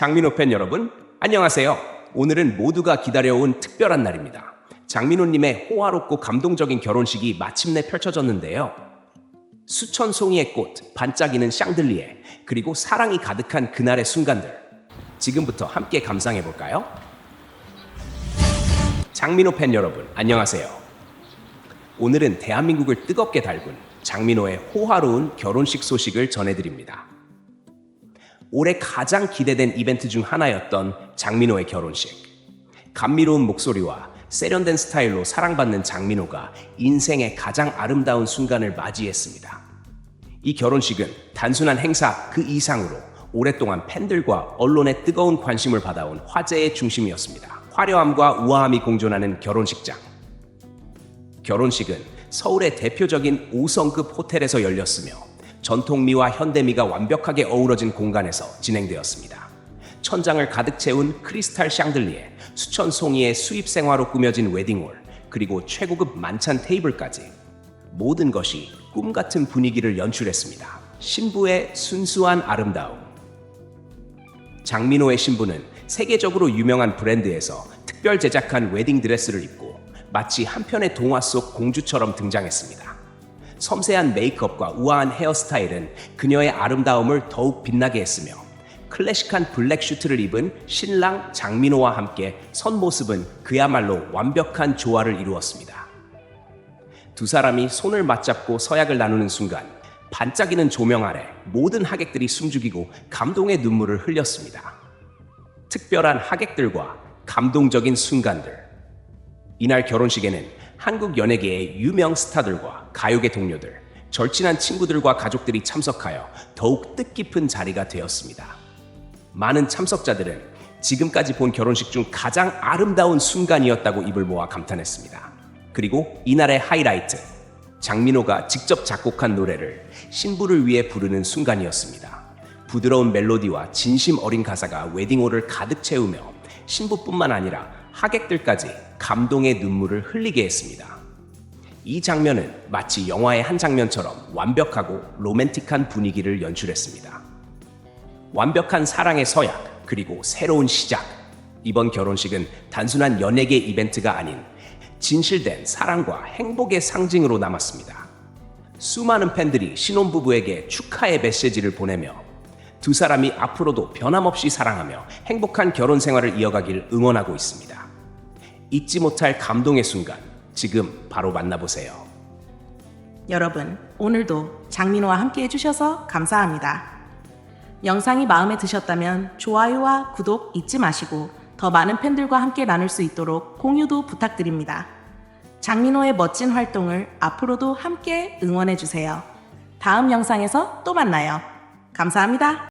장민호 팬 여러분, 안녕하세요. 오늘은 모두가 기다려온 특별한 날입니다. 장민호님의 호화롭고 감동적인 결혼식이 마침내 펼쳐졌는데요. 수천 송이의 꽃, 반짝이는 샹들리에, 그리고 사랑이 가득한 그날의 순간들. 지금부터 함께 감상해 볼까요? 장민호 팬 여러분, 안녕하세요. 오늘은 대한민국을 뜨겁게 달군 장민호의 호화로운 결혼식 소식을 전해드립니다. 올해 가장 기대된 이벤트 중 하나였던 장민호의 결혼식. 감미로운 목소리와 세련된 스타일로 사랑받는 장민호가 인생의 가장 아름다운 순간을 맞이했습니다. 이 결혼식은 단순한 행사 그 이상으로 오랫동안 팬들과 언론의 뜨거운 관심을 받아온 화제의 중심이었습니다. 화려함과 우아함이 공존하는 결혼식장. 결혼식은 서울의 대표적인 5성급 호텔에서 열렸으며 전통미와 현대미가 완벽하게 어우러진 공간에서 진행되었습니다. 천장을 가득 채운 크리스탈 샹들리에 수천 송이의 수입 생화로 꾸며진 웨딩홀 그리고 최고급 만찬 테이블까지 모든 것이 꿈 같은 분위기를 연출했습니다. 신부의 순수한 아름다움. 장민호의 신부는 세계적으로 유명한 브랜드에서 특별 제작한 웨딩 드레스를 입고 마치 한편의 동화 속 공주처럼 등장했습니다. 섬세한 메이크업과 우아한 헤어스타일은 그녀의 아름다움을 더욱 빛나게 했으며 클래식한 블랙 슈트를 입은 신랑 장민호와 함께 선 모습은 그야말로 완벽한 조화를 이루었습니다. 두 사람이 손을 맞잡고 서약을 나누는 순간 반짝이는 조명 아래 모든 하객들이 숨죽이고 감동의 눈물을 흘렸습니다. 특별한 하객들과 감동적인 순간들. 이날 결혼식에는 한국 연예계의 유명 스타들과 가요계 동료들, 절친한 친구들과 가족들이 참석하여 더욱 뜻깊은 자리가 되었습니다. 많은 참석자들은 지금까지 본 결혼식 중 가장 아름다운 순간이었다고 입을 모아 감탄했습니다. 그리고 이날의 하이라이트, 장민호가 직접 작곡한 노래를 신부를 위해 부르는 순간이었습니다. 부드러운 멜로디와 진심 어린 가사가 웨딩홀을 가득 채우며 신부뿐만 아니라 하객들까지 감동의 눈물을 흘리게 했습니다. 이 장면은 마치 영화의 한 장면처럼 완벽하고 로맨틱한 분위기를 연출했습니다. 완벽한 사랑의 서약, 그리고 새로운 시작. 이번 결혼식은 단순한 연예계 이벤트가 아닌 진실된 사랑과 행복의 상징으로 남았습니다. 수많은 팬들이 신혼부부에게 축하의 메시지를 보내며 두 사람이 앞으로도 변함없이 사랑하며 행복한 결혼 생활을 이어가길 응원하고 있습니다. 잊지 못할 감동의 순간, 지금 바로 만나보세요. 여러분, 오늘도 장민호와 함께 해주셔서 감사합니다. 영상이 마음에 드셨다면 좋아요와 구독 잊지 마시고 더 많은 팬들과 함께 나눌 수 있도록 공유도 부탁드립니다. 장민호의 멋진 활동을 앞으로도 함께 응원해주세요. 다음 영상에서 또 만나요. 감사합니다.